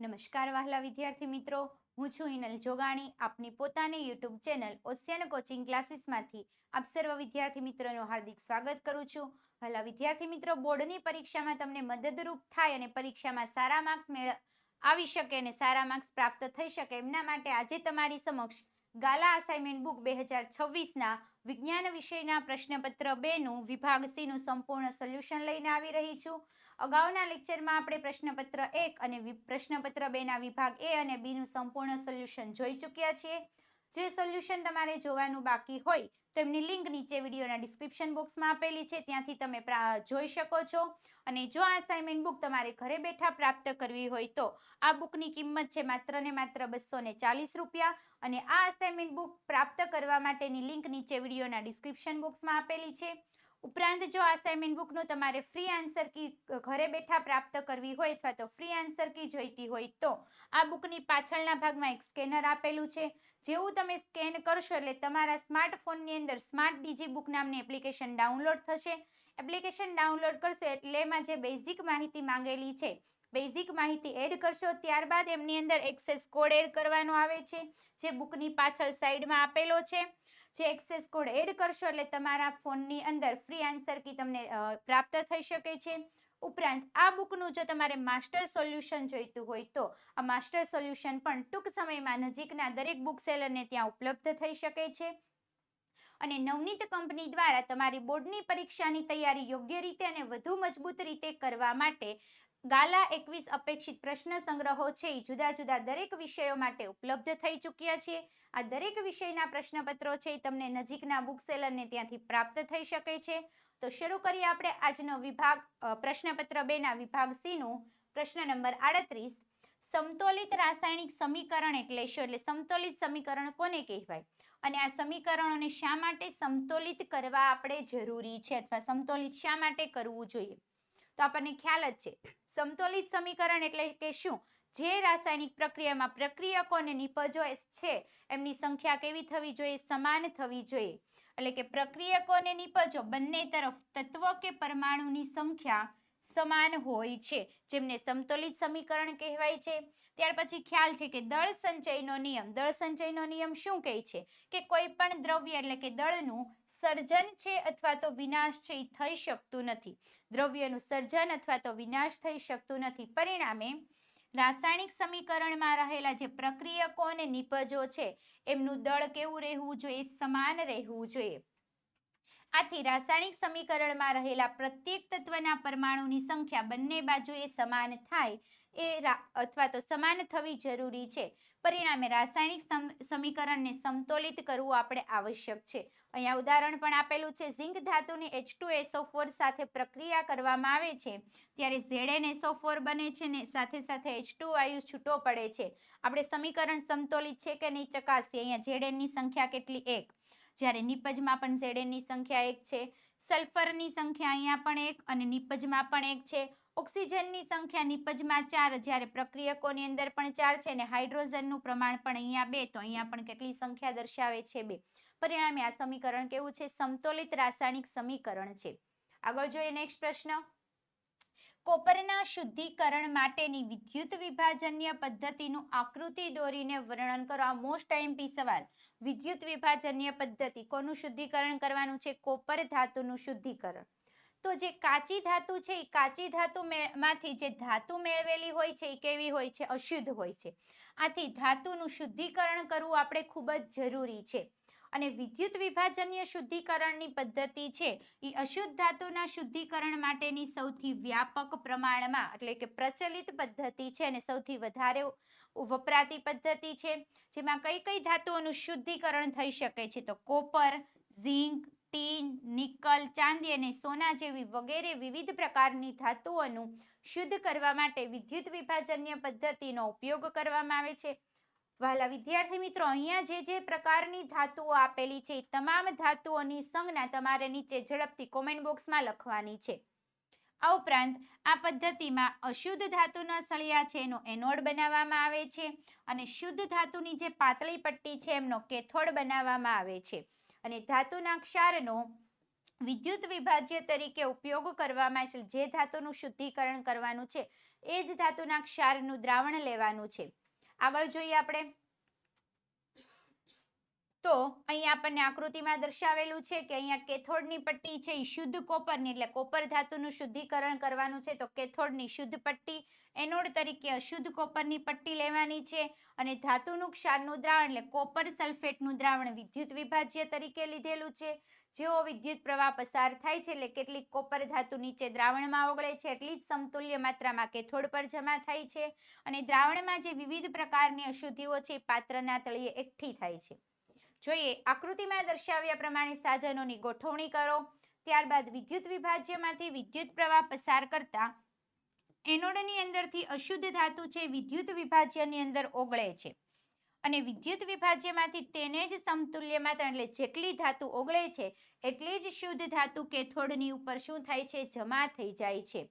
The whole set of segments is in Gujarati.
નમસ્કાર વહાલા વિદ્યાર્થી મિત્રો. હું છું હિનલ જોગાણી. આપની પોતાની યુટ્યુબ ચેનલ ઓશિયન કોચિંગ ક્લાસીસમાંથી આપ સર્વ વિદ્યાર્થી મિત્રોનું હાર્દિક સ્વાગત કરું છું. વહાલા વિદ્યાર્થી મિત્રો, બોર્ડની પરીક્ષામાં તમને મદદરૂપ થાય અને પરીક્ષામાં સારા માર્ક્સ મેળ આવી શકે અને સારા માર્ક્સ પ્રાપ્ત થઈ શકે એમના માટે આજે તમારી સમક્ષ ગાલા અસાઇનમેન્ટ બુક બે હજાર છવ્વીસના વિજ્ઞાન વિષયના પ્રશ્નપત્ર બેનું વિભાગ સીનું સંપૂર્ણ સોલ્યુશન લઈને આવી રહી છું. અગાઉના લેક્ચરમાં આપણે પ્રશ્નપત્ર એક અને પ્રશ્નપત્ર બેના વિભાગ એ અને બીનું સંપૂર્ણ સોલ્યુશન જોઈ ચૂક્યા છીએ. જે સોલ્યુશન તમારે જોવાનું બાકી હોય, તો એમની લિંક નીચે વિડીયોના ડિસ્ક્રિપ્શન બોક્સમાં આપેલી છે, ત્યાંથી તમે જોઈ શકો છો. અને જો આ અસાઇનમેન્ટ બુક તમારે ઘરે બેઠા પ્રાપ્ત કરવી હોય તો, આ બુકની કિંમત છે માત્ર ને માત્ર બસો ચાલીસ રૂપિયા. અને આ અસાઇનમેન્ટ બુક પ્રાપ્ત કરવા માટેની લિંક નીચે વિડીયોના ડિસ્ક્રિપ્શન બોક્સમાં આપેલી છે. ઉપરાંત જો અસાઇનમેન્ટ બુકનું તમારે ફ્રી આન્સર કી ઘરે બેઠા પ્રાપ્ત કરવી હોય અથવા તો ફ્રી આન્સર કી જોઈતી હોય તો આ બુકની પાછળના ભાગમાં એક સ્કેનર આપેલું છે. જેવું તમે સ્કેન કરશો એટલે તમારા સ્માર્ટફોનની અંદર સ્માર્ટ ડીજી બુક નામની એપ્લિકેશન ડાઉનલોડ થશે. એપ્લિકેશન ડાઉનલોડ કરશો એટલે એમાં જે બેઝિક માહિતી માંગેલી છે બેઝિક માહિતી એડ કરશો ત્યારબાદ એમની અંદર એક્સેસ કોડ એડ કરવાનો આવે છે, જે બુકની પાછળ સાઈડમાં આપેલો છે. જે એક્સેસ કોડ એડ કરશો એટલે તમારા ફોનની અંદર ફ્રી આન્સર કી તમને પ્રાપ્ત થઈ શકે છે. ઉપરાંત આ બુકનું જો તમારે માસ્ટર સોલ્યુશન જોઈતું હોય તો આ માસ્ટર સોલ્યુશન પણ ટૂંક સમયમાં નજીકના દરેક બુક સેલરને ત્યાં ઉપલબ્ધ થઈ શકે છે. અને નવનીત કંપની દ્વારા તમારી બોર્ડની પરીક્ષાની તૈયારી યોગ્ય રીતે અને વધુ મજબૂત રીતે કરવા માટે ગાલા એકવીસ અપેક્ષિત પ્રશ્ન સંગ્રહો છે. એ જુદા જુદા દરેક વિષયો માટે ઉપલબ્ધ થઈ ચૂક્યા છે. આ દરેક વિષયના પ્રશ્નપત્રો છે એ તમને નજીકના બુક સેલરને ત્યાંથી પ્રાપ્ત થઈ શકે છે. તો શરૂ કરીએ આપણે આજનો વિભાગ પ્રશ્નપત્ર બેના વિભાગ સીનું પ્રશ્ન નંબર આડત્રીસ. સમતોલિત રાસાયણિક સમીકરણ એટલે શું? એટલે સમતોલિત સમીકરણ કોને કહેવાય? અને આ સમીકરણોને શા માટે સમતોલિત કરવા આપણે જરૂરી છે? અથવા સમતોલિત શા માટે કરવું જોઈએ? તો આપણને ખ્યાલ જ છે. સમતોલિત સમીકરણ એટલે કે શું? જે રાસાયણિક પ્રક્રિયામાં પ્રક્રિયકો અને નિપજો છે, એમની સંખ્યા કેવી થવી જોઈએ? સમાન થવી જોઈએ. એટલે કે પ્રક્રિયકો અને નિપજો, બંને તરફ તત્વ કે પરમાણુની સંખ્યા સમાન હોય છે, જેમને સમતોલિત સમીકરણ કહેવાય છે. ત્યાર પછી ખ્યાલ છે કે દળ સંચયનો નિયમ. દળ સંચયનો નિયમ શું કહે છે? કે કોઈ પણ દ્રવ્ય એટલે કે દળનું સર્જન છે અથવા તો વિનાશ છે, એ થઈ શકતું નથી. દ્રવ્યનું સર્જન અથવા તો વિનાશ થઈ શકતું નથી. પરિણામે, રાસાયણિક સમીકરણમાં રહેલા જે પ્રક્રિયકો અને નિપજો છે, એમનું દળ કેવું રહેવું જોઈએ? સમાન રહેવું જોઈએ. આથી રાસાયણિક સમીકરણમાં રહેલા પ્રત્યેક તત્વના પરમાણુની સંખ્યા બંને બાજુએ સમાન થાય એ અથવા તો સમાન થવી જરૂરી છે. પરિણામે રાસાયણિક સમ- સમીકરણને સમતોલિત કરવું આપણે આવશ્યક છે. અહીંયા ઉદાહરણ પણ આપેલું છે. ઝિંક ધાતુની એચ ટુ એસો ફોર સાથે પ્રક્રિયા કરવામાં આવે છે, ત્યારે ઝેડેન એસો બને છે ને સાથે સાથે એચ વાયુ છૂટો પડે છે. આપણે સમીકરણ સમતોલિત છે કે નહીં ચકાસીએ? અહીંયા ઝેડેનની સંખ્યા કેટલી? એક. જ્યારે નિપજમાં પણ ઝેડેનની સંખ્યા એક છે. સલ્ફરની સંખ્યા અહીંયા પણ એક અને નિપજમાં પણ એક છે. ઓક્સિજનની સંખ્યા નિપજમાં ચાર, જ્યારે પ્રક્રિયકોની અંદર પણ ચાર છે અને હાઇડ્રોજનનું પ્રમાણ પણ અહીંયા બે, તો અહીંયા પણ કેટલી સંખ્યા દર્શાવે છે બે. પરિણામે આ સમીકરણ કેવું છે? સમતોલિત રાસાયણિક સમીકરણ છે. આગળ જોઈએ નેક્સ્ટ પ્રશ્ન. કોપરના શુદ્ધિકરણ માટેની વિદ્યુત વિભાજન્ય પદ્ધતિનું આકૃતિ દોરીને વર્ણન કરો. આ મોસ્ટ ટાઈમપી સવાલ. વિદ્યુત વિભાજન્ય પદ્ધતિ કોનું શુદ્ધિકરણ કરવાનું છે? કોપર ધાતુનું શુદ્ધિકરણ. તો જે કાચી ધાતુ છે એ કાચી ધાતુ માંથી જે ધાતુ મેળવેલી હોય છે એ કેવી હોય છે? અશુદ્ધ હોય છે. આથી ધાતુનું શુદ્ધિકરણ કરવું આપણે ખૂબ જ જરૂરી છે. અને વિદ્યુત વિભાજન્ય શુદ્ધિકરણની પદ્ધતિ છે એ અશુદ્ધ ધાતુના શુદ્ધિકરણ માટેની સૌથી વ્યાપક પ્રમાણમાં, એટલે કે પ્રચલિત પદ્ધતિ છે અને સૌથી વધારે વપરાતી પદ્ધતિ છે. જેમાં કઈ કઈ ધાતુઓનું શુદ્ધિકરણ થઈ શકે છે? તો કોપર, ઝિંક ટીન, નિકલ, ચાંદી અને સોના જેવી વગેરે વિવિધ પ્રકારની ધાતુઓનું શુદ્ધ કરવા માટે વિદ્યુત વિભાજન્ય પદ્ધતિનો ઉપયોગ કરવામાં આવે છે. વહાલા વિદ્યાર્થી મિત્રો, અહીંયા જે જે પ્રકારની ધાતુઓ આપેલી છે, એ તમામ ધાતુઓની સંજ્ઞા તમારે નીચે ઝડપથી કોમેન્ટ બોક્સમાં લખવાની છે. આ ઉપરાંત, આ પદ્ધતિમાં અશુદ્ધ ધાતુના સળિયા છે, એનો એનોડ બનાવવામાં આવે છે અને શુદ્ધ ધાતુની જે પાતળી પટ્ટી છે, એમનો કેથોડ બનાવવામાં આવે છે. અને ધાતુના ક્ષારનો વિદ્યુત વિભાજ્ય તરીકે ઉપયોગ કરવામાં છે. જે ધાતુનું શુદ્ધિકરણ કરવાનું છે, એ જ ધાતુના ક્ષારનું દ્રાવણ લેવાનું છે. આગળ જોઈએ આપણે. તો અહીંયા આપણને આકૃતિમાં દર્શાવેલું છે કે અહીંયા કેથોડની પટ્ટી છે એ શુદ્ધ કોપરની, એટલે કોપર ધાતુનું શુદ્ધિકરણ કરવાનું છે. તો કેથોડની શુદ્ધ પટ્ટી, એનોડ તરીકે અશુદ્ધ કોપરની પટ્ટી લેવાની છે અને ધાતુનું ક્ષારનું દ્રાવણ, એટલે કોપર સલ્ફેટનું દ્રાવણ વિદ્યુત વિભાજ્ય તરીકે લીધેલું છે. જેવો વિદ્યુત પ્રવાહ પસાર થાય છે, એટલે કેટલીક કોપર ધાતુ નીચે દ્રાવણમાં ઓગળે છે, એટલી જ સમતુલ્ય માત્રામાં કેથોડ પર જમા થાય છે અને દ્રાવણમાં જે વિવિધ પ્રકારની અશુદ્ધિઓ છે પાત્રના તળિયે એકઠી થાય છે. જોઈએ, આકૃતિમાં દર્શાવ્યા પ્રમાણે સાધનોની ગોઠવણી કરો. ત્યારબાદ વિદ્યુત વિભાજ્યમાંથી વિદ્યુત પ્રવાહ પસાર કરતા એનોડની અંદરથી અશુદ્ધ ધાતુ છે, વિદ્યુત વિભાજ્યની અંદર ઓગળે છે. અને વિદ્યુત વિભાજ્યમાંથી તેને જ સમતુલ્ય માત્રા એટલે જેટલી ધાતુ ઓગળે છે, એટલી જ શુદ્ધ ધાતુ કેથોડની ઉપર શું થાય છે? જમા થઈ જાય છે.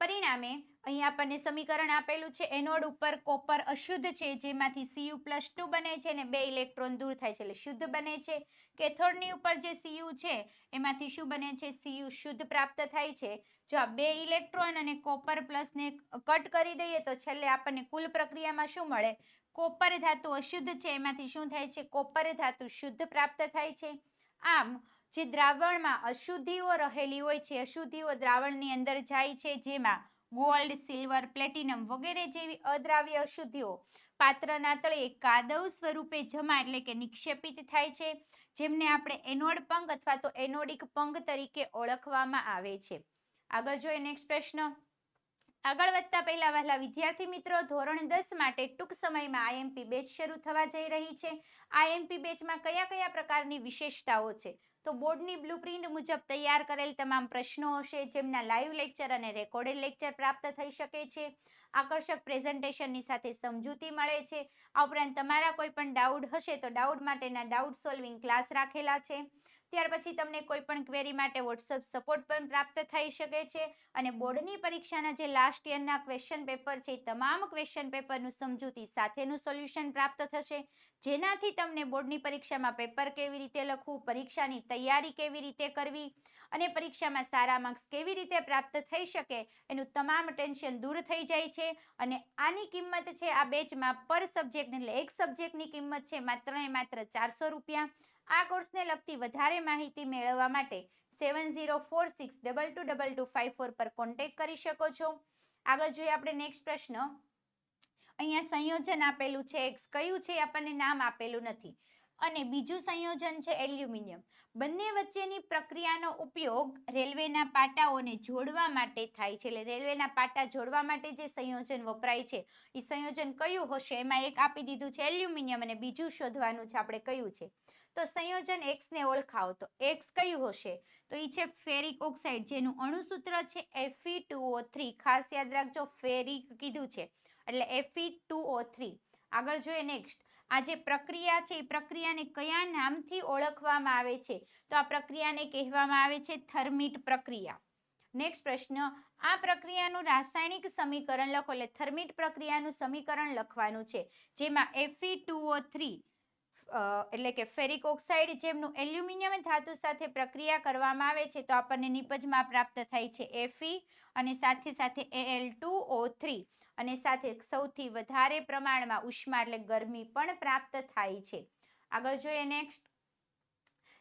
પરિણામે અહીં આપણને સમીકરણ આપેલું છે, એનોડ ઉપર કોપર અશુદ્ધ છે, જેમાંથી સીયુ પ્લસ ટુ બને છે અને બે ઇલેક્ટ્રોન દૂર થાય છે, એટલે શુદ્ધ બને છે. કેથોડની ઉપર જે સીયુ છે, એમાંથી શું બને છે? સીયુ શુદ્ધ પ્રાપ્ત થાય છે. જો આ બે ઇલેક્ટ્રોન અને કોપર પ્લસને કટ કરી દઈએ તો છેલ્લે આપણને કુલ પ્રક્રિયામાં શું મળે? કોપર ધાતુ અશુદ્ધ છે, એમાંથી શું થાય છે? કોપર ધાતુ શુદ્ધ પ્રાપ્ત થાય છે. આમ જે દ્રાવણમાં અશુદ્ધિઓ રહેલી હોય છે, અશુદ્ધિઓ દ્રાવણની અંદર જાય છે, જેમાં ગોલ્ડ સિલ્વર પ્લેટિનમ વગેરે જેવી અદ્રાવ્ય અશુદ્ધિઓ પાત્રના તળે કાદવ સ્વરૂપે જમા એટલે કે નિક્ષેપિત થાય છે, જેમને આપણે એનોડ પંગ અથવા તો એનોડિક પંગ તરીકે ઓળખવામાં આવે છે. આગળ જોઈએ નેક્સ્ટ પ્રશ્ન. આગળ વધતા પહેલા વહેલા વિદ્યાર્થી મિત્રો, ધોરણ દસ માટે ટૂંક સમયમાં આઈએમપી બેચ શરૂ થવા જઈ રહી છે. આઈએમપી બેચમાં કયા કયા પ્રકારની વિશેષતાઓ છે? તો બોર્ડની બ્લુપ્રિન્ટ મુજબ તૈયાર કરેલ તમામ પ્રશ્નો હશે, જેમના લાઈવ લેક્ચર અને રેકોર્ડેડ લેક્ચર પ્રાપ્ત થઈ શકે છે. આકર્ષક પ્રેઝન્ટેશનની સાથે સમજૂતી મળે છે. આ ઉપરાંત તમારા કોઈ પણ ડાઉટ હશે તો ડાઉટ માટેના ડાઉટ સોલ્વિંગ ક્લાસ રાખેલા છે. ત્યાર પછી તમને કોઈ પણ ક્વેરી માટે વોટ્સઅપ સપોર્ટ પણ પ્રાપ્ત થઈ શકે છે અને બોર્ડની પરીક્ષાના જે લાસ્ટ યરના ક્વેશ્ચન પેપર છે તમામ ક્વેશ્ચન પેપરનું સમજૂતી સાથેનું સોલ્યુશન પ્રાપ્ત થશે. જેનાથી તમને બોર્ડની પરીક્ષામાં પેપર કેવી રીતે લખવું, પરીક્ષાની તૈયારી કેવી રીતે કરવી અને પરીક્ષામાં સારા માર્ક્સ કેવી રીતે પ્રાપ્ત થઈ શકે, એનું તમામ ટેન્શન દૂર થઈ જાય છે અને આની કિંમત છે આ બેચમાં પર સબ્જેક્ટ એટલે એક સબ્જેક્ટની કિંમત છે માત્ર ને માત્ર ચારસો રૂપિયા. આ કોર્સને લગતી વધારે માહિતી મેળવવા માટે seven zero four six double two double two five four પર કોન્ટેક કરી શકો છો. આગળ જોઈએ આપણે નેક્સ્ટ પ્રશ્ન. અહીંયા સંયોજન આપેલું છે એક્સ કયું છે, આપણને નામ આપેલું નથી. અને બીજું સંયોજન છે એલ્યુમિનિયમ બંને વચ્ચેની પ્રક્રિયાનો ઉપયોગ રેલવેના પાટાઓને જોડવા માટે થાય છે. એટલે રેલવેના પાટા જોડવા માટે જે સંયોજન વપરાય છે એ સંયોજન કયું હશે? એમાં એક આપી દીધું છે એલ્યુમિનિયમ અને બીજું શોધવાનું છે, આપણે કયું છે? તો સંયોજન એક્સ ને ઓળખાવો. તો એક્સ કયું હશે? તો એ છે ફેરિક ઓક્સાઇડ જેનું અણુસૂત્ર છે એફી ટુ થ્રી ખાસ યાદ રાખજો ફેરિક કીધું છે. એટલે એફી ટુ ઓ થ્રી આગળ જોઈએ નેક્સ્ટ આ જે પ્રક્રિયા છે, એ પ્રક્રિયાને કયા નામથી ઓળખવામાં આવે છે? તો આ પ્રક્રિયાને કહેવામાં આવે છે થર્મિટ પ્રક્રિયા. નેક્સ્ટ પ્રશ્ન. આ પ્રક્રિયાનું રાસાયણિક સમીકરણ લખો. એટલે થર્મિટ પ્રક્રિયાનું સમીકરણ લખવાનું છે. જેમાં એફી ટુ ઓ થ્રી એટલે કે ફેરિક ઓક્સાઇડ જેમનું એલ્યુમિનિયમ ધાતુ સાથે પ્રક્રિયા કરવામાં આવે છે, તો આપણને નિપજમાં પ્રાપ્ત થાય છે એફી અને સાથે સાથે એલ ટુ ઓ થ્રી અને સાથે સૌથી વધારે પ્રમાણમાં ઉષ્મા એટલે ગરમી પણ પ્રાપ્ત થાય છે. આગળ જોઈએ નેક્સ્ટ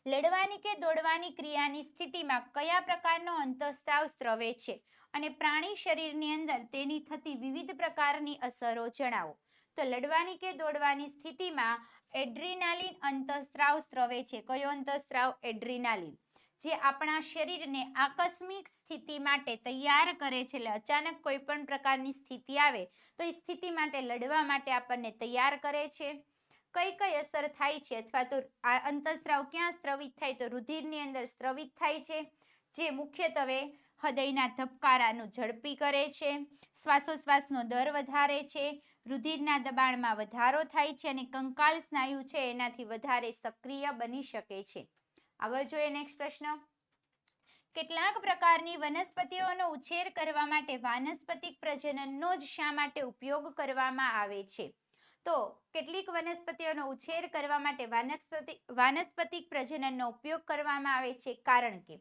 લડવાની કે દોડવાની ક્રિયાની સ્થિતિમાં કયા પ્રકારનો અંતઃસ્ત્રાવ સ્ત્રવે છે? અને પ્રાણી શરીરની અંદર તેની થતી વિવિધ પ્રકારની અસરો જણાવો. તો લડવાની કે દોડવાની સ્થિતિમાં એડ્રીનાલિન અંતઃસ્ત્રાવ સ્ત્રવે છે. કયો અંતઃસ્ત્રાવ? એડ્રીનાલિન. જે આપણા શરીરને આકસ્મિક સ્થિતિ માટે તૈયાર કરે છે, એટલે અચાનક કોઈ પણ પ્રકારની સ્થિતિ આવે, તો એ સ્થિતિ માટે લડવા માટે આપણને તૈયાર કરે છે. કઈ કઈ અસર થાય છે? અથવા તો આ અંતઃસ્ત્રાવ ક્યાં સ્ત્રવિત થાય? તો રુધિરની અંદર સ્ત્રવિત થાય છે, જે મુખ્યત્વે હૃદયના ધબકારાનું ઝડપી કરે છે, શ્વાસોશ્વાસનો દર વધારે છે રુધિરના દબાણમાં વધારો થાય છે અને કંકાલ સ્નાયુ છે, એનાથી વધારે સક્રિય બની શકે છે. આગળ જોઈએ નેક્સ્ટ પ્રશ્ન. કેટલાક પ્રકારની વનસ્પતિઓનો ઉછેર કરવા માટે વાનસ્પતિક પ્રજનનનો જ શા માટે ઉપયોગ કરવામાં આવે છે? તો કેટલીક વનસ્પતિઓનો ઉછેર કરવા માટે વાનસ્પતિ, વાનસ્પતિક પ્રજનનનો ઉપયોગ કરવામાં આવે છે, કારણ કે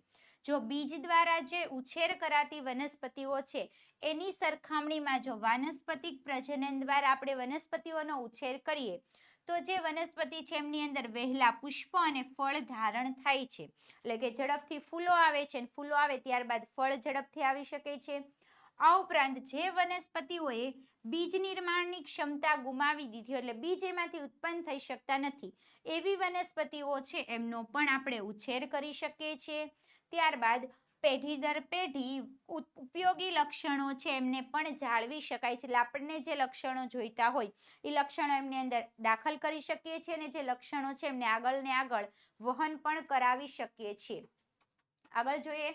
જો બીજ દ્વારા જે ઉછેર કરાતી વનસ્પતિઓ છે, એની સરખામણીમાં જો વાનસ્પતિક પ્રજનન દ્વારા આપણે વનસ્પતિઓનો ઉછેર કરીએ, તો જે વનસ્પતિ છે એમની અંદર વહેલા પુષ્પ અને ફળ ધારણ થાય છે. એટલે કે ઝડપથી ફૂલો આવે છે અને ફૂલો આવે ત્યારબાદ ફળ ઝડપથી આવી શકે છે. આ ઉપરાંત જે વનસ્પતિઓએ બીજ નિર્માણની ક્ષમતા ગુમાવી દીધી એટલે બીજ એમાંથી ઉત્પન્ન થઈ શકતા નથી, એવી વનસ્પતિઓ છે એમનો પણ આપણે ઉછેર કરી શકીએ છીએ. ત્યારબાદ પેઢી દર પેઢી ઉપયોગી લક્ષણો છે એમને પણ જાળવી શકાય છે. આપણને જે લક્ષણો જોઈતા હોય, એ લક્ષણો એમની અંદર દાખલ કરી શકીએ છીએ અને જે લક્ષણો છે એમને આગળ ને આગળ વહન પણ કરાવી શકીએ છીએ. આગળ જોઈએ.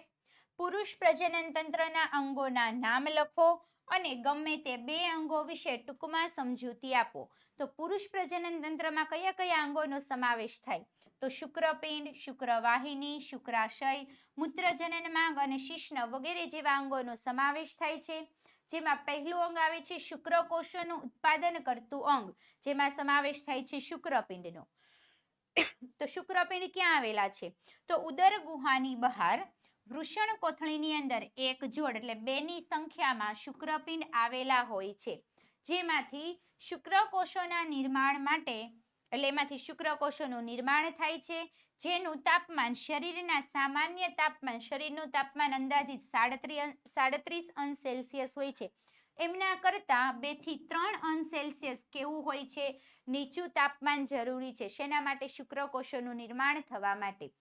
પુરુષ પ્રજનન તંત્રના અંગોના નામ લખો. અને ગમે તે બે અંગો વિશે ટૂંકમાં સમજૂતી આપો. તો પુરુષ પ્રજનન તંત્રમાં કયા કયા અંગોનો સમાવેશ થાય? તો શુક્રપિંડ, શુક્રવાહિની, શુક્રાશય, મૂત્રજનન માંગ અને શિશ્ન વગેરે જેવા અંગોનો સમાવેશ થાય છે. જેમાં પહેલું અંગ આવે છે શુક્રકોષોનું ઉત્પાદન કરતું અંગ. જેમાં સમાવેશ થાય છે શુક્રપિંડનો. તો શુક્રપિંડ ક્યાં આવેલા છે? તો ઉદર ગુહાની બહાર વૃષણ કોથળીની અંદર એક જોડ એટલે બેની સંખ્યામાં શુક્રપિંડ આવેલા હોય છે. જેમાંથી શુક્રકોષોના નિર્માણ માટે, એટલે એમાંથી શુક્રકોષોનું નિર્માણ થાય છે. જેનું તાપમાન શરીરના સામાન્ય તાપમાન, શરીરનું તાપમાન અંદાજિત સાડત્રીસ સાડત્રીસ અંશ સેલ્સિયસ હોય છે. એમના કરતાં બેથી ત્રણ અંશ સેલ્સિયસ કેવું હોય છે? નીચું તાપમાન જરૂરી છે. શેના માટે? શુક્રકોષોનું નિર્માણ થવા માટે.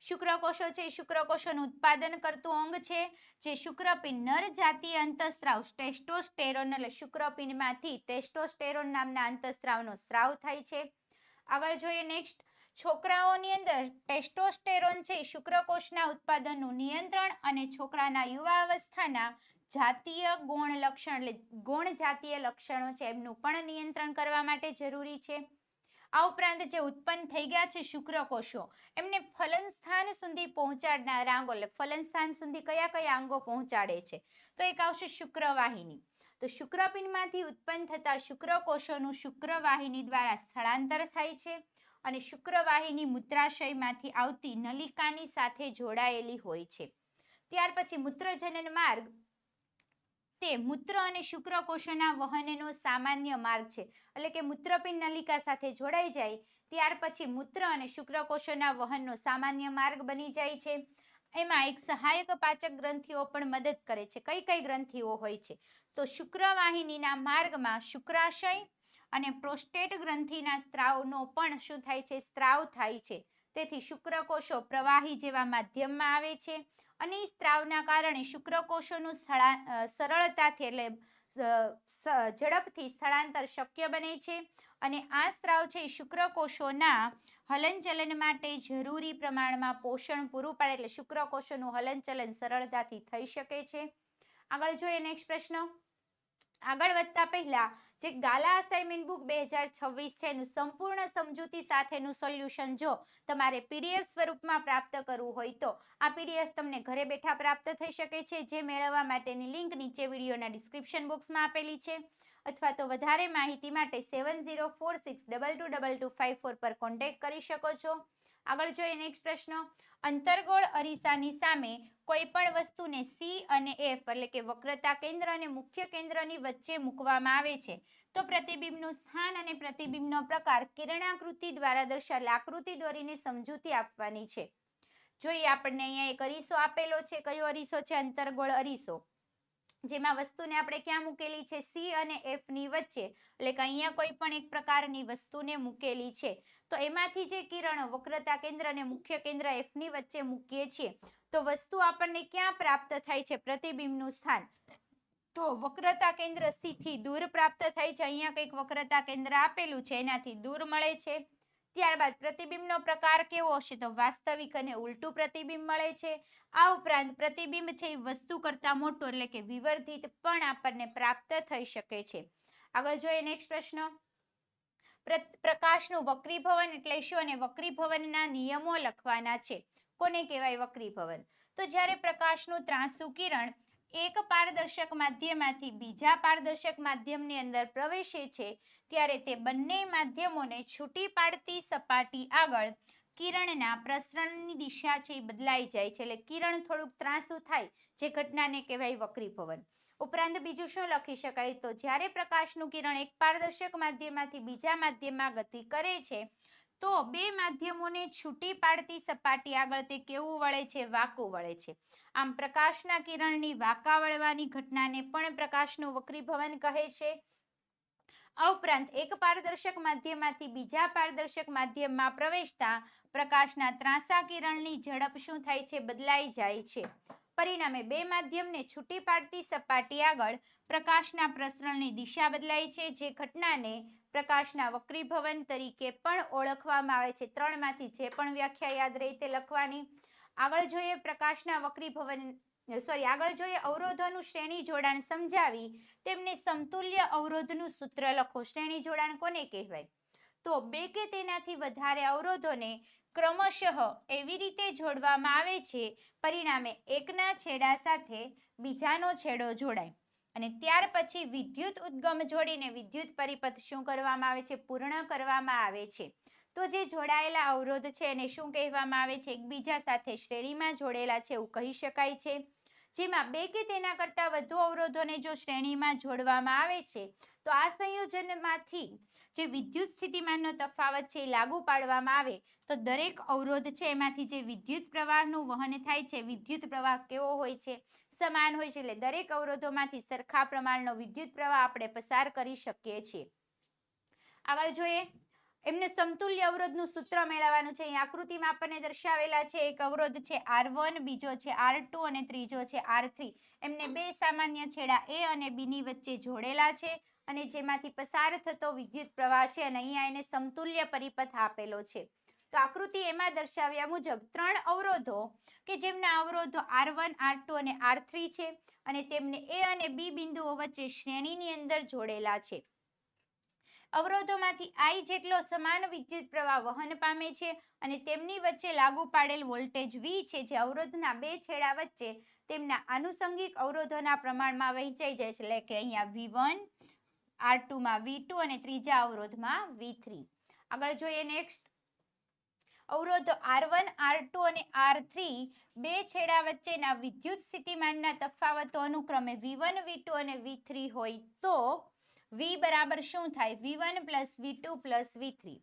શુક્રકોષો છે શુક્રકોષોનું ઉત્પાદન કરતું અંગ છે, જે શુક્રપિંડ નર જાતીય અંતઃસ્ત્રાવ, ટેસ્ટોસ્ટેરોન એટલે શુક્રપિંડમાંથી ટેસ્ટોસ્ટેરોન નામના અંતઃસ્ત્રાવનો સ્ત્રાવ થાય છે. આગળ જોઈએ નેક્સ્ટ છોકરાઓની અંદર ટેસ્ટોસ્ટેરોન છે શુક્રકોષના ઉત્પાદનનું નિયંત્રણ અને છોકરાના યુવા અવસ્થાના જાતીય ગુણ લક્ષણ એટલે ગુણ જાતીય લક્ષણો છે, એમનું પણ નિયંત્રણ કરવા માટે જરૂરી છે. આ ઉપરાંત જે ઉત્પન્ન થઈ ગયા છે શુક્રકોષો, એમને ફલન સ્થાન સુધી પહોંચાડનારા અંગો, એટલે ફલન સ્થાન સુધી કયા કયા અંગો પહોંચાડે છે? તો એક આવશે શુક્રવાહિની. તો શુક્રપિંડમાંથી ઉત્પન્ન થતા શુક્રકોષોનું શુક્રવાહિની દ્વારા સ્થળાંતર થાય છે અને શુક્રવાહિની મૂત્રાશયમાંથી આવતી નલિકાની સાથે જોડાયેલી હોય છે. ત્યાર પછી મૂત્રજનન માર્ગ તે મૂત્ર અને શુક્રકોષોના વહનનો સામાન્ય માર્ગ છે. એટલે કે મૂત્રપિંડ નલિકા સાથે જોડાઈ જાય, ત્યાર પછી મૂત્ર અને શુક્રકોષોના વહનનો સામાન્ય માર્ગ બની જાય છે. એમાં એક સહાયક પાચક ગ્રંથિઓ પણ મદદ કરે છે. કઈ કઈ ગ્રંથિઓ હોય છે? તો શુક્રવાહિનીના માર્ગમાં શુક્રાશય અને પ્રોસ્ટેટ ગ્રંથિના સ્ત્રાવનો પણ શું થાય છે? સ્ત્રાવ થાય છે. તેથી શુક્રકોષો પ્રવાહી જેવા માધ્યમમાં આવે છે. અને સ્ત્રાવના કારણે શુક્રકોષોનું સરળતાથી એટલે ઝડપથી સ્થળાંતર શક્ય બને છે. અને આ સ્ત્રાવ છે શુક્રકોષોના હલનચલન માટે જરૂરી પ્રમાણમાં પોષણ પૂરું પાડે એટલે શુક્રકોષોનું હલનચલન સરળતાથી થઈ શકે છે. આગળ જોઈએ નેક્સ્ટ પ્રશ્ન. આગળ વધતા પહેલા જે ગાલા અસાઇનમેન્ટ બુક બે હજાર છવ્વીસ છે, એનું સંપૂર્ણ સમજૂતી સાથેનું સોલ્યુશન જો તમારે પીડીએફ સ્વરૂપમાં પ્રાપ્ત કરવું હોય તો આ પીડીએફ તમને ઘરે બેઠા પ્રાપ્ત થઈ શકે છે, જે મેળવવા માટેની લિંક નીચે વિડીયોના ડિસ્ક્રિપ્શન બોક્સમાં આપેલી છે. અથવા તો વધારે માહિતી માટે seven zero four six double two double two five four પર કોન્ટેક્ટ કરી શકો છો. આગળ જોઈએ નેક્સ્ટ પ્રશ્ન. અંતર્ગોળ અરીસાની સામે કોઈ પણ વસ્તુને સી અને એફ એટલે કે વક્રતા કેન્દ્ર અને મુખ્ય કેન્દ્રની વચ્ચે મૂકવામાં આવે છે. તો પ્રતિબિંબનું સ્થાન અને પ્રતિબિંબનો પ્રકાર કિરણાકૃતિ દ્વારા દર્શાવેલ આકૃતિ દોરીને સમજૂતી આપવાની છે. જોઈએ આપણને અહીંયા એક અરીસો આપેલો છે. કયો અરીસો છે? અંતર્ગોળ અરીસો. જેમાં વસ્તુને આપણે ક્યાં મૂકેલી છે? સી અને એફની વચ્ચે. એટલે કે અહીંયા કોઈ પણ એક પ્રકારની વસ્તુને મૂકેલી છે. તો એમાંથી જે કિરણો વક્રતા કેન્દ્ર અને મુખ્ય કેન્દ્ર એફની વચ્ચે મૂકીએ છીએ, તો વસ્તુ આપણને ક્યાં પ્રાપ્ત થાય છે? પ્રતિબિંબનું સ્થાન. તો વક્રતા કેન્દ્ર સી થી દૂર પ્રાપ્ત થાય છે. અહીંયા કંઈક વક્રતા કેન્દ્ર આપેલું છે. એનાથી દૂર મળે છે. ત્યારબાદ પ્રતિબિંબનો પ્રકાર કેવો હશે? તો વાસ્તવિક અને ઉલટું પ્રતિબિંબ મળે છે. આ ઉપરાંત પ્રતિબિંબ છે એ વસ્તુ કરતાં મોટો એટલે કે વિવર્ધિત પણ આપણને પ્રાપ્ત થઈ શકે છે. આગળ જોઈએ નેક્સ્ટ પ્રશ્ન. પ્રકાશનું વક્રીભવન એટલે શું અને વક્રીભવનના નિયમો લખવાના છે? કોને કહેવાય વક્રીભવન? તો જ્યારે પ્રકાશનું ત્રાંસુ કિરણ એક પારદર્શક માધ્યમમાંથી બીજા પારદર્શક માધ્યમની અંદર પ્રવેશે છે ત્યારે તે બંને માધ્યમોને છૂટી પાડતી સપાટી આગળ કિરણના પ્રસરણની દિશા છે એ બદલાઈ જાય છે. એટલે કિરણ થોડુંક ત્રાસું થાય, જે ઘટનાને કહેવાય વક્રીભવન ઉપરાંત બીજું શું લખી શકાય? તો જ્યારે પ્રકાશનું કિરણ એક પારદર્શક માધ્યમમાંથી બીજા માધ્યમમાં ગતિ કરે છે, તો બે માધ્યમોને છૂટી પાડતી સપાટી આગળ તે કેવું વળે છે? વાંકું વળે છે. આમ પ્રકાશના કિરણની વાંકા વળવાની ઘટનાને પણ પ્રકાશનું વક્રીભવન કહે છે. આ ઉપરાંત એક પારદર્શક માધ્યમમાંથી બીજા પારદર્શક માધ્યમમાં પ્રવેશતા પ્રકાશના ત્રાંસા કિરણની ઝડપ શું થાય છે બદલાઈ જાય છે. પરિણામે બે માધ્યમને છૂટી પાડતી સપાટી આગળ પ્રકાશના પ્રસરણની દિશા બદલાય છે, જે ઘટનાને પ્રકાશના વક્રીભવન તરીકે પણ ઓળખવામાં આવે છે. ત્રણમાંથી જે પણ વ્યાખ્યા યાદ રહી તે લખવાની. આગળ જોઈએ પ્રકાશના વક્રીભવન સોરી, આગળ જોઈએ અવરોધોનું શ્રેણી જોડાણ સમજાવી, તેમને સમતુલ્ય અવરોધનું સૂત્ર લખો. શ્રેણી જોડાણ કોને કહેવાય? તો બે કે તેનાથી વધારે અવરોધોને ક્રમશઃ એવી રીતે જોડવામાં આવે છે, પરિણામે એકના છેડા સાથે બીજાનો છેડો જોડાય. અને ત્યાર પછી વિદ્યુત ઉદ્ગમ જોડીને વિદ્યુત પરિપથ શું કરવામાં આવે છે? પૂર્ણ કરવામાં આવે છે. તો જે જોડાયેલા અવરોધ છે એને શું કહેવામાં આવે છે? એકબીજા સાથે શ્રેણીમાં જોડેલા છે એવું કહી શકાય છે. જેમાં બે કે તેના કરતાં વધુ અવરોધોને જો શ્રેણીમાં જોડવામાં આવે છે, તો આ સંયોજનમાંથી જે વિદ્યુત સ્થિતિમાનનો તફાવત છે એ લાગુ પાડવામાં આવે. તો દરેક અવરોધ છે એમાંથી જે વિદ્યુત પ્રવાહનું વહન થાય છે, વિદ્યુત પ્રવાહ કેવો હોય છે, સમાન હોય છે, એટલે દરેક અવરોધોમાંથી સરખા પ્રમાણનો વિદ્યુત પ્રવાહ આપણે પસાર કરી શકીએ છીએ. આગળ જોઈએ. એમને સમતુલ્ય અવરોધનું સૂત્ર મેળવવાનું છે. અહીં આકૃતિમાં આપણને દર્શાવેલા છે, એક અવરોધ છે આર વન બીજો છે આર ટુ અને ત્રીજો છે આર એમને બે સામાન્ય છેડા એ અને બી ની વચ્ચે જોડેલા છે અને જેમાંથી પસાર થતો વિદ્યુત પ્રવાહ છે અને અહીંયા એને સમતુલ્ય પરિપથ આપેલો છે. તો આકૃતિ એમાં દર્શાવ્યા મુજબ ત્રણ અવરોધો કે જેમના અવરોધો આર વન આર ટુ અને આર થ્રી છે અને તેમને એ અને બી બિંદુઓ વચ્ચે શ્રેણીની અંદર જોડેલા છે. અવરોધોમાંથી આઈ જેટલો સમાન વિદ્યુત પ્રવાહ વહન પામે છે અને તેમની વચ્ચે લાગુ પાડેલ વોલ્ટેજ વી છે જે અવરોધના બે છેડા વચ્ચે તેમના આનુષંગિક અવરોધોના પ્રમાણમાં વહેંચાઈ જાય છે. એટલે કે અહીંયા વી વન આર ટુમાં વી ટુ અને ત્રીજા અવરોધમાં વી થ્રી આગળ જોઈએ નેક્સ્ટ અવરોધો આર વન આર ટુ અને આર થ્રી બે છેડા વચ્ચેના વિદ્યુત સ્થિતિમાનના તફાવતો અનુક્રમે વી વન વી ટુ અને વી થ્રી હોય તો વી બરાબર શું થાય? V one plus V two plus V three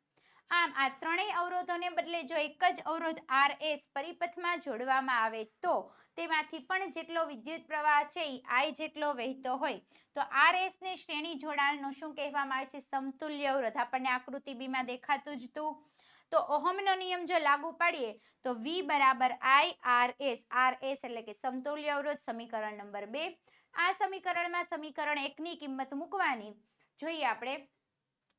આમ આ ત્રણેય અવરોધોને બદલે જો એક જ અવરોધ આર એસ પરિપથમાં જોડવામાં આવે તો તેમાંથી પણ જેટલો વિદ્યુત પ્રવાહ છે એ આઈ જેટલો વહેતો હોય. તો આર એસ શ્રેણી જોડાણનો શું કહેવામાં આવે છે? સમતુલ્ય અવરોધ. આપણને આકૃતિ બીમાં દેખાતું જ તું. તો ઓહમનો નિયમ જો લાગુ પાડીએ તો વી બરાબર I R S R S એટલે કે સમતુલ્ય અવરોધ સમીકરણ નંબર બે. આ સમીકરણમાં સમીકરણ એકની કિંમત મૂકવાની. જોઈએ આપણે.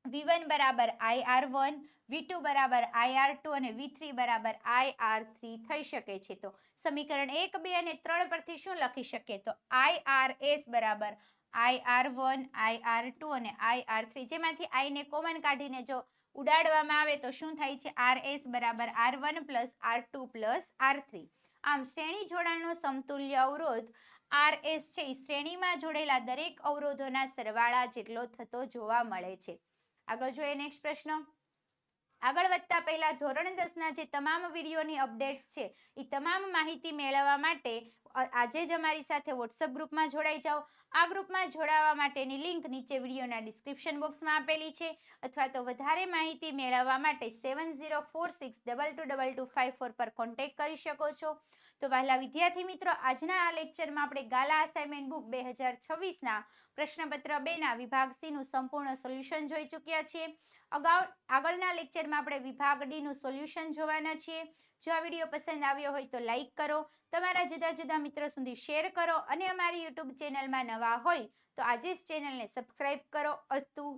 વી વન બરાબર I R one V two બરાબર આઈ આર ટુ અને વી થ્રી બરાબર આઈ આર થ્રી થઈ શકે છે તો સમીકરણ એક, બે અને ત્રણ પરથી શું લખી શકીએ? તો આઈ આર એસ બરાબર I R one I R two અને આઈ આર થ્રી જેમાંથી આઈને કોમન કાઢીને જો ઉડાડવામાં આવે તો શું થાય છે? આર એસ બરાબર R one plus R two plus R three આમ શ્રેણી જોડાણનો સમતુલ્ય અવરોધ આર એસ છે એ શ્રેણીમાં જોડેલા દરેક અવરોધોના સરવાળા જેટલો થતો જોવા મળે છે. આગળ જોઈએ નેક્સ્ટ પ્રશ્ન. આગળ વધતા પહેલા ધોરણ દસના જે તમામ વિડીયોની અપડેટ્સ છે એ તમામ માહિતી મેળવવા માટે આજે જ અમારી સાથે વોટ્સઅપ ગ્રુપમાં જોડાઈ જાઓ. આ ગ્રુપમાં જોડાવા માટેની લિંક નીચે વિડીયોના ડિસ્ક્રિપ્શન બોક્સમાં આપેલી છે, અથવા તો વધારે માહિતી મેળવવા માટે seven zero four six double two double two five four પર કોન્ટેક્ટ કરી શકો છો. તો વહેલા વિદ્યાર્થી મિત્રો, આજના આ લેક્ચરમાં આપણે ગાલા અસાઇનમેન્ટ બુક બે હજાર છવ્વીસના પ્રશ્નપત્ર બેના વિભાગ સીનું સંપૂર્ણ સોલ્યુશન જોઈ ચૂક્યા છીએ. અગાઉ, આગળના લેક્ચરમાં આપણે વિભાગ ડીનું સોલ્યુશન જોવાના છીએ. જો આ વીડિયો પસંદ આવ્યો હોય તો લાઈક કરો. તમારા જુદા જુદા મિત્રો સુધી શેર કરો અને અમારી યુટ્યુબ ચેનલમાં નવા હોય તો આજે જ ચેનલને સબસ્ક્રાઈબ કરો. અસ્તુ